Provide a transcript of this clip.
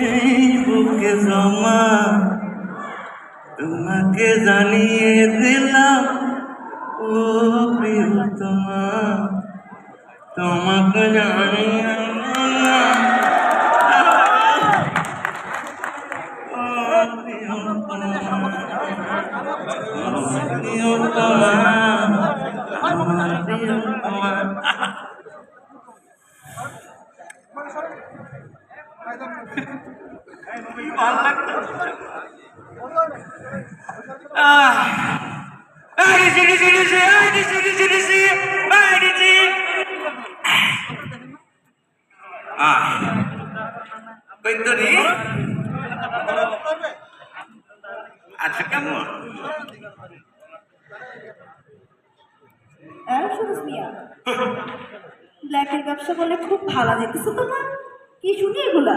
এই বুকে জমা। তোমাকে জানিয়ে দিলাম ও প্রিয়তমা তোমাকে জানিয়ে দিলাম প্রিয়তমা আমার আচ্ছা কেমন ব্ল্যাকের ব্যবসা করলে খুব ভালো যেতেছে তোমার কি শুনি এগুলা?